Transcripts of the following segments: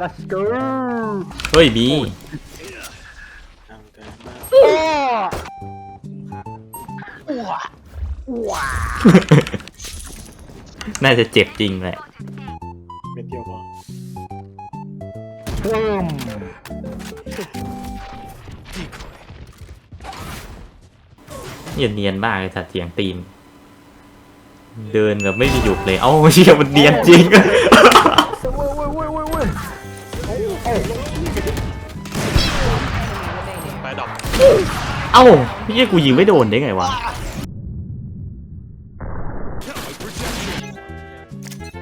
let's go เฮ้ยมีน่าจะเจ็บจริงแหละเม็ดเดียวพอปึ้มเนียนเนียนมากเลยสัตว์เสียงตีน เดินแบบไม่มีหยุดเลย เอ้าเชี่ยมันเนียนจริงเว้ยเว้ยเว้ยเว้ยเว้ยไปดอกเอ้าเฮียกูยิงไม่โดนได้ไงวะ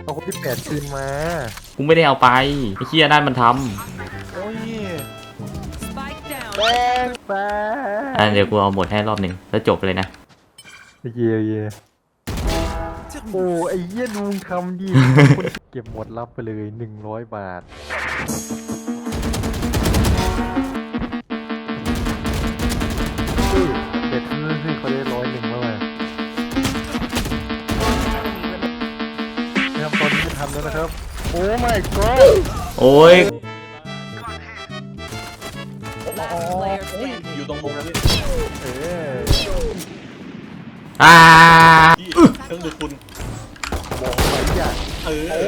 เอาคนที่แปดคืนมากูไม่ได้เอาไปไอ้เฮียนั่นมันทโอ้ย Spike down. แป้งแป้ำอะเดี๋ยวกูเอาหมดให้รอบหนึ่งแล้วจบเลยนะ เย่เย่ โอ้ไอ้เหี้ยดูมึงทำดิคนเก็บหมดรับไปเลยหนึ่งร้อยบาทเฮ้ยเด็ดซื้อซื้อเขาได้ร้อยหนึ่งมาเลยนะครับตอนนี้จะทำแล้วนะครับ โอ้ my god โอ้ย Last player standing. อยู่ตรงมุมนั้นพี่ เออ อ่าพี่เค รื่องดูดฝุ่นบอกไปอย่างเออไอ้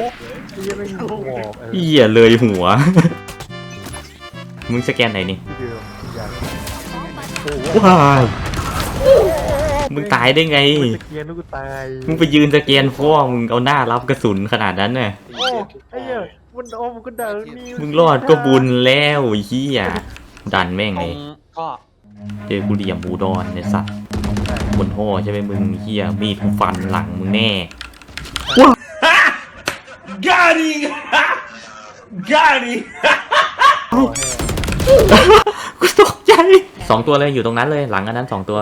เหี้ยไม่มีบอกเออเฮียเลยหัว มึงสแกนไหนนี่ที่เดิมทุกอย่างว้ายมึงตายได้ไงมึงสเกียนแล้วกูตายมึงไปยืนสแกนพ่อมึงเอาหน้ารับกระสุนขนาดนั้นน่ะ โอ้ไอ้เหี้ยมันโอ้มันก็ดังนี่มึงรอดก็บุญแล้วไอ้เฮียดันแม่งตรเลงยก็เจอกูเหลี่ยมบูดอนในสัตว์ บนท่อใช่ไหมมึงเฮียมีดกูฟันหลังมึงแน่กูตกใจสองตัวเลยอยู่ตรงนั้นเลยหลังอันนั้นสองตัว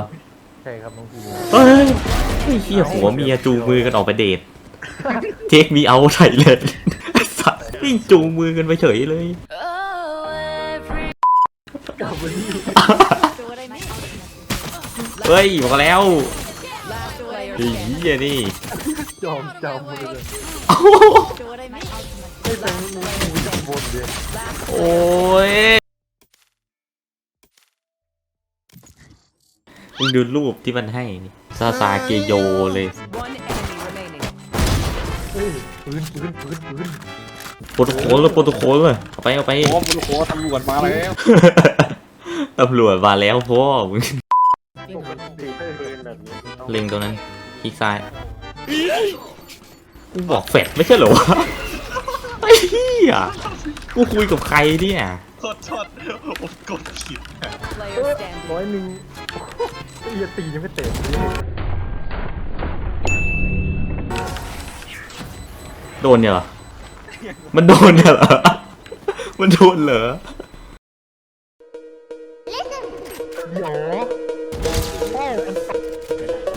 ใช่ครับน้องพีเฮ้ยไอ้เฮียหัวเมียจูงมือกันออกไปเดทเทคมีเอาไทยเลยไอ้สัตว์วิ่งจูงมือกันไปเฉยเลย เฮ้ยบอกแล้ว Last player ไอ้ standing. เฮียนี่จอมจำเลยเอ้า So what I mean? ไอ้แบงค์มึงมึงจำบนเดียโอ้ยมึงดูรูปที่มันให้นี่ซาซาเกโยเลย One enemy remaining. เฮ้ยปืนปืนปืนปืนโปรโตโคลเลยโปรโตโคลเลยเอาไปเอาไป โอ้บุญโคตำรวจมาแล้ว ตำรวจมาแล้วพ่อมึง ปกติเฮ้ยปืนแบบนี้เล็งตรงนั้นคลิกซ้ายกูบอกแฟดไม่ใช่เหรอวะไอ้เหี้ยกูคุยกับใครเนี่ยโทษโทษผมกดผิด Player ร้ standing. อยหนึ่งไอ้เหี้ยตียังไม่เตะเลยโดนเนี่ยเหรอมันโดนเนี่ยเหรอมันโดนเหรอ เดี๋ยว É.